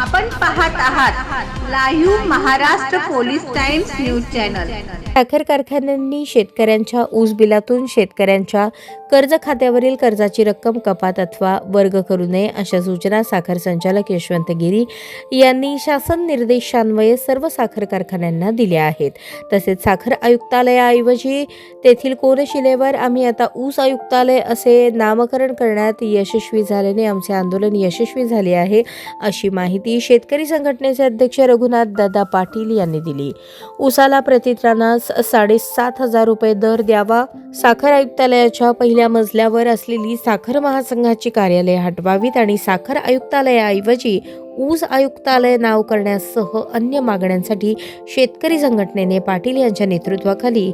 पाहत आहात live Maharashtra police times news channel. साखर कारखान्यांनी शेतकऱ्यांच्या ऊस बिलातून शेतकऱ्यांच्या कर्ज खात्यावरील कर्जाची रक्कम कपात अथवा वर्ग करू नये अशा सूचना साखर संचालक यशवंत गिरी यांनी शासन निर्देशान्वये सर्व साखर कारखान्यांना दिल्या आहेत. तसेच साखर आयुक्तालयाऐवजी तेथील कोनशिलेवर आम्ही आता ऊस आयुक्तालय असे नामकरण करण्यात यशस्वी झाल्याने आमचे आंदोलन यशस्वी झाले आहे अशी माहिती शेतकरी संघटनेचे अध्यक्ष रघुनाथ दादा पाटील यांनी दिली. उसाला प्रतित्रानास साडेसात हजार रुपये दर द्यावा साखर आयुक्तालयाच्या पहिल्या मजल्यावर असलेली साखर महासंघाची कार्यालये हटवावीत आणि साखर आयुक्तालयाऐवजी ऊस आयुक्तालय नाव करण्यासह अन्य मागण्यांसाठी शेतकरी संघटनेने पाटील यांच्या नेतृत्वाखाली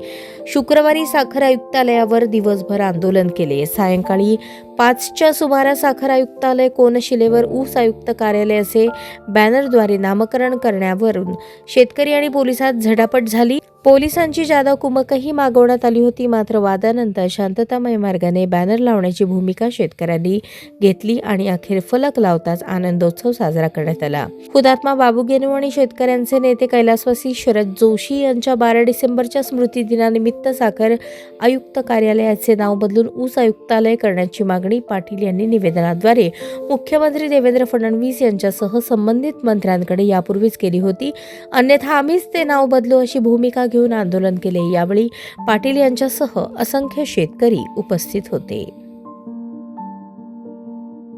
शुक्रवारी साखर आयुक्तालयावर दिवसभर आंदोलन केले. सायंकाळी पाचच्या सुमारास साखर आयुक्तालय कोनशिलेवर ऊस आयुक्त कार्यालय असे बॅनरद्वारे नामकरण करण्यावरून शेतकरी आणि पोलिसात झटापट झाली. पोलिसांची जादा कुमकही मागवण्यात आली होती मात्र वादानंतर शांततामय मार्गाने बॅनर लावण्याची भूमिका शेतकऱ्यांनी घेतली आणि अखेर फलक लावताच आनंदोत्सव साजरा करण्यात आला. हुतात्मा बाबू गेनू आणि शेतकऱ्यांचे नेते कैलासवासी शरद जोशी यांच्या बारा डिसेंबरच्या स्मृती दिनानिमित्त साखर आयुक्त कार्यालयाचे नाव बदलून ऊस आयुक्तालय करण्याची मागणी पाटील यांनी निवेदनाद्वारे मुख्यमंत्री देवेंद्र फडणवीस यांच्यासह संबंधित मंत्र्यांकडे यापूर्वीच केली होती. अन्यथा आम्हीच ते नाव बदलू अशी भूमिका घेऊन आंदोलन केले. यावेळी पाटील यांच्यासह असंख्य शेतकरी उपस्थित होते.